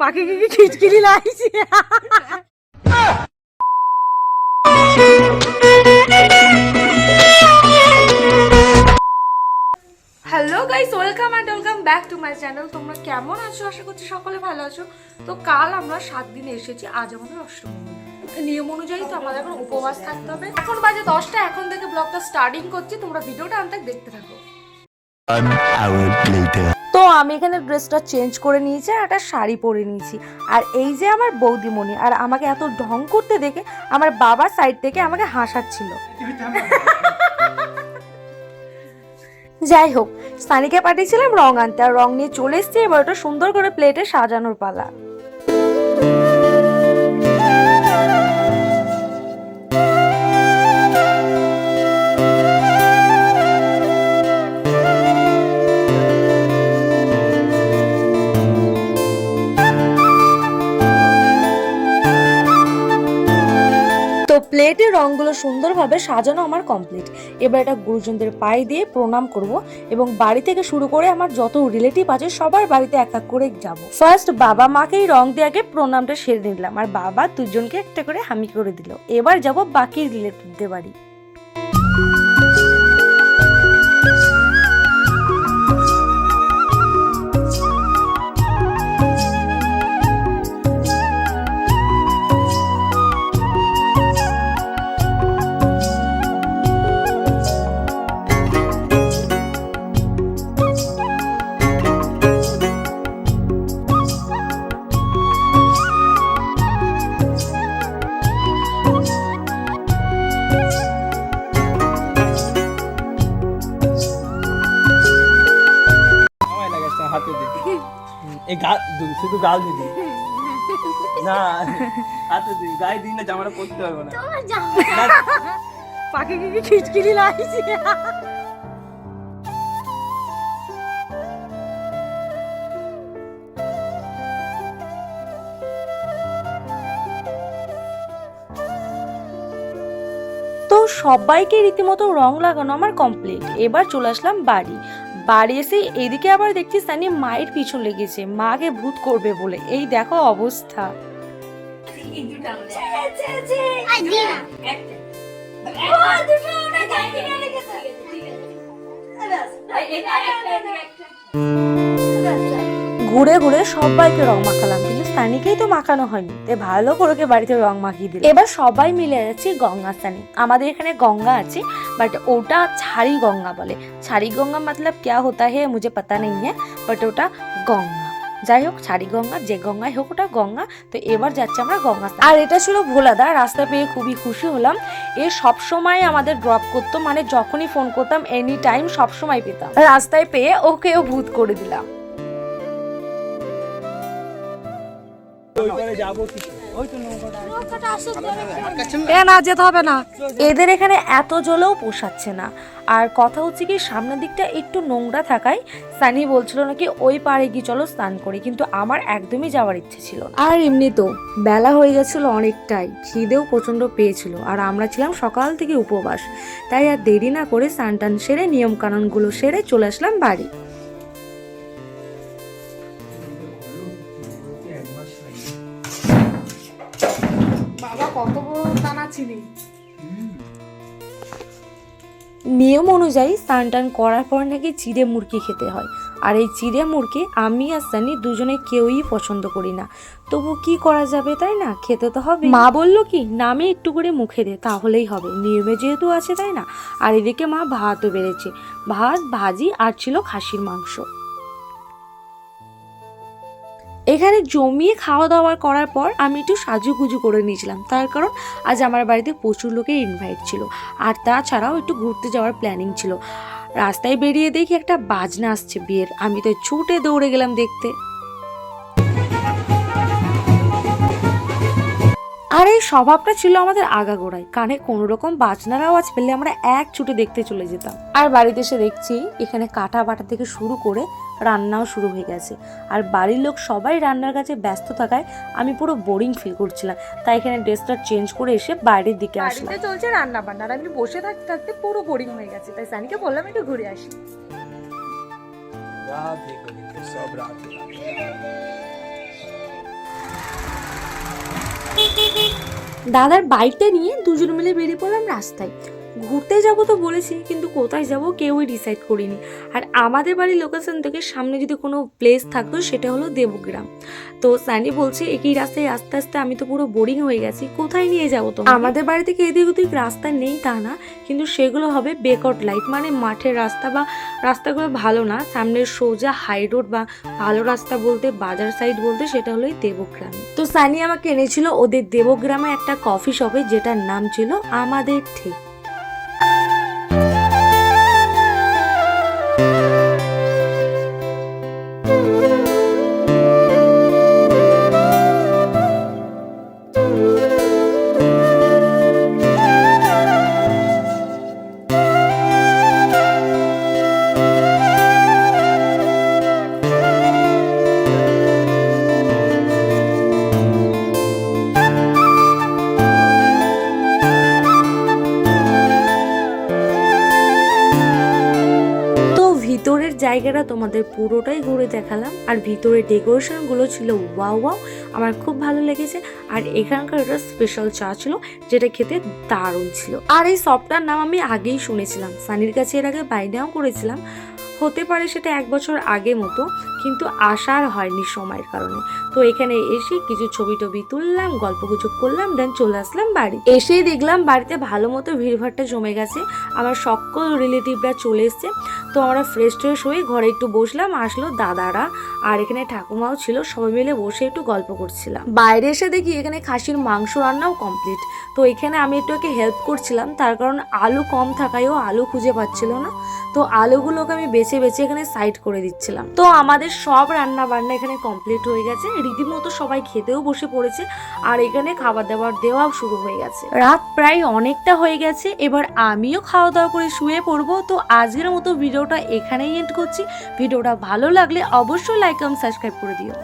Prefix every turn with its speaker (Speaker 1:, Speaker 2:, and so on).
Speaker 1: পাখিকে কি খিচকিরি লাগছে hello guys welcome and welcome back to my channel তোমরা কেমন আছো? আশা করছি সকলে ভালো আছো। তো কাল আমরা সাত দিনে এসেছি। আজ আমাদের অষ্টমী নিয়ম অনুযায়ী তো আমাদের এখন উপবাস থাকতে হবে। এখন বাজে দশটা। এখন থেকে ব্লগটা স্টার্টিং করছি। তোমরা ভিডিওটা আনতে দেখতে থাকো. তো আমি এখানে ড্রেসটা চেঞ্জ করে নিয়েছি আর একটা শাড়ি পরে নিয়েছি। আর এই যে আমার বৌদিমণি, আর আমাকে এত ঢং করতে দেখে আমার বাবার সাইড থেকে আমাকে হাসাচ্ছিল। যাই হোক, সানিকে পাঠিয়েছিলাম রং আনতে, আর রং নিয়ে চলে এসছি, এবার ওটা সুন্দর করে প্লেটে সাজানোর পালা। প্লেটের রঙগুলো সুন্দরভাবে সাজানো আমার কমপ্লিট এবার এটা গুরুজনদের পায়ে দিয়ে প্রণাম করব এবং বাড়ি থেকে শুরু করে আমার যত রিলেটিভ আছে সবার বাড়িতে এক এক করে যাব। ফার্স্ট বাবা মাকেই রং দিয়ে আগে প্রণামটা সেরে নিলাম, আর বাবা দুজনকে একটা করে হামি করে দিল। এবার যাব বাকি রিলেটিভদের বাড়ি।
Speaker 2: হাতে দে এই গাল শুধু গাল দিদি না হাতে গায়ে দিই না জামাটা পরতে পারব না।
Speaker 1: কি খিচকিরি লাগছে তো সবাইকে রীতিমতো রং লাগানো আমার কমপ্লিট এবার চলে আসলাম বাড়ি। বাড়ি এসে এদিকে আবার দেখছি সানি মায়ের পিছন লেগেছে, মাকে ভূত করবে বলে। এই দেখো অবস্থা। ঘুরে ঘুরে সবাইকে রং মাখালাম, কিন্তু সানিকেই তো মাখানো হয়নি। তাই ভালো করে বাড়িতে রং মাখিয়ে দিল। এবার সবাই মিলে যাচ্ছি গঙ্গা স্থানে আমাদের এখানে গঙ্গা আছে বাট ওটা ছাড়ি গঙ্গা বলে ছাড়ি গঙ্গা মতলব क्या होता है मुझे पता नहीं है বাট ওটা গঙ্গা যাই হোক ছাড়ি গঙ্গা যে গঙ্গাই হোক ওটা গঙ্গা তো এবার যাচ্ছে আমরা গঙ্গা স্নান। আর এটা ছিল ভোলাদা রাস্তা পেয়ে খুবই খুশি হলাম এ সব সময় আমাদের ড্রপ করতো মানে যখনই ফোন করতাম এনি টাইম সব সময় পেতাম রাস্তায় পেয়ে ওকেও ভূত করে দিলাম
Speaker 2: ওইখানে যাবো কি ওই তো নৌকাটা
Speaker 1: না, যেতে হবে না। এদের এখানে এত জলেও পোষাচ্ছে না। আর কথা হচ্ছে কি, সামনের দিকটা একটু নোংরা থাকায় সানি বলছিল নাকি ওই পাড়ে গিয়ে চলো স্নান করি, কিন্তু আমার একদমই যাওয়ার ইচ্ছে ছিল আর এমনি তো, বেলা হয়ে গেছিল অনেকটাই, খিদেও প্রচণ্ড পেয়েছিল, আর আমরা ছিলাম সকাল থেকে উপবাস। তাই আর দেরি না করে স্নান টান সেরে নিয়ম কানুনগুলো সেরে চলে আসলাম বাড়ি। নিয়ম অনুযায়ী স্নান টান করার পর নাকি চিড়ে মুরগি খেতে হয়। আর এই চিড়ে মুরগি, আমি আর সানি দুজনে কেউই পছন্দ করি না। তবু কি করা যাবে তাই না? খেতে তো হবে। মা বলল কি, নামে একটু করে মুখে দে, তাহলেই হবে। নিয়মে যেহেতু আছে তাই না? আর এদিকে মা ভাতও বেড়েছে। ভাত, ভাজি আর ছিল খাসির মাংস। এখানে জমিয়ে খাওয়া দাওয়া করার পর আমি একটু সাজুগুজু করে নিয়েছিলাম। তার কারণ আজ আমার বাড়িতে প্রচুর লোকের ইনভাইট ছিল। আর তাছাড়াও একটু ঘুরতে যাওয়ার প্ল্যানিং ছিল। রাস্তায় বেরিয়ে দেখি একটা বাজনা আসছে বিয়ের। আমি তো ছুটে দৌড়ে গেলাম দেখতে। আর এই স্বভাবটা ছিল আমাদের আগাগোড়ায় কানে কোনো রকম বাজনার আওয়াজ পেলে আমরা এক ছুটে দেখতে চলে যেতাম। আর বাড়িতে এসে দেখছি এখানে কাটা বাটা থেকে শুরু করে রান্নাও শুরু হয়ে গেছে। আর বাড়ির লোক সবাই রান্নার কাছে ব্যস্ত থাকায় আমি পুরো বোরিং ফিল করছিলাম। তাই এখানে ড্রেসটা চেঞ্জ করে এসে বাইরের দিকে আসলাম।
Speaker 3: চলছে রান্না বান্না আর আমি বসে থাকতে থাকতে পুরো বোরিং হয়ে গেছে। তাই সানিকে বললাম একটু ঘুরে আসি।
Speaker 2: রাধে সব রাধে
Speaker 1: দাদার বাইকটা নিয়ে দুজন মিলে বেরিয়ে পড়লাম রাস্তায়। ঘুরতে যাব তো বলেছি, কিন্তু কোথায় যাব কেউই ডিসাইড করিনি। আর আমাদের বাড়ির লোকেশন থেকে সামনে যদি কোনো প্লেস থাকতো সেটা হলো দেবগ্রাম। তো সানি বলছে, একই রাস্তায় আস্তে আস্তে আমি তো পুরো বোরিং হয়ে গেছি, কোথায় নিয়ে যাব তো আমাদের বাড়ি থেকে এদিক ওদিক রাস্তা নেই? তা না, কিন্তু সেগুলো হবে বেকট লাইট মানে মাঠের রাস্তা বা রাস্তাগুলো ভালো না। সামনের সোজা হাই রোড বা ভালো রাস্তা বলতে, বাজার সাইড বলতে সেটা হলো দেবগ্রাম। তো সানি আমাকে এনেছিল ওদের দেবগ্রামে একটা কফি শপে যেটার নাম ছিল আমাদের ঠিক। জায়গাটা তোমাদের পুরোটাই ঘুরে দেখালাম। আর ভিতরের ডেকোরেশনগুলো ছিল ওয়াও ওয়াও। আমার খুব ভালো লেগেছে। আর এখানকার একটা স্পেশাল চা ছিল, যেটা খেতে দারুণ ছিল। আর এই শপটার নাম আমি আগেই শুনেছিলাম। সানির কাছে এর আগে বাইনাও করেছিলাম। হতে পারে সেটা এক বছর আগে মতো, কিন্তু আসার হয়নি সময়ের কারণে। তো এখানে এসে কিছু ছবি টবি তুললাম, গল্প গুজব করলাম দেন চলে আসলাম বাড়ি। এসেই দেখলাম বাড়িতে ভালো মতো ভিড়ভাড়টা জমে গেছে। আমার সকল রিলেটিভরা চলে এসছে। তো আমরা ফ্রেশ ট্রেশ হয়ে ঘরে একটু বসলাম, আসলো দাদারা আর এখানে ঠাকুমাও ছিল, সবাই মিলে বসে একটু গল্প করছিলাম। বাইরে এসে দেখি এখানে খাসির মাংস রান্নাও কমপ্লিট তো এখানে আমি একটু ওকে হেল্প করছিলাম, তার কারণ আলু কম থাকায়ও আলু খুঁজে পাচ্ছিল না। তো আলুগুলোকে আমি বেছে বেছে এখানে সাইড করে দিচ্ছিলাম। তো আমাদের সব রান্না বান্না এখানে কমপ্লিট হয়ে গেছে। রীতিমতো সবাই খেতেও বসে পড়েছে আর এখানে খাবার দাবার দেওয়াও শুরু হয়ে গেছে। রাত প্রায় অনেকটা হয়ে গেছে, এবার আমিও খাওয়া দাওয়া করে শুয়ে পড়ব। তো আজকের মতো ভিডিওটা এখানেই এন্ড করছি। ভিডিওটা ভালো লাগলে অবশ্যই লাইক এবং সাবস্ক্রাইব করে দিও।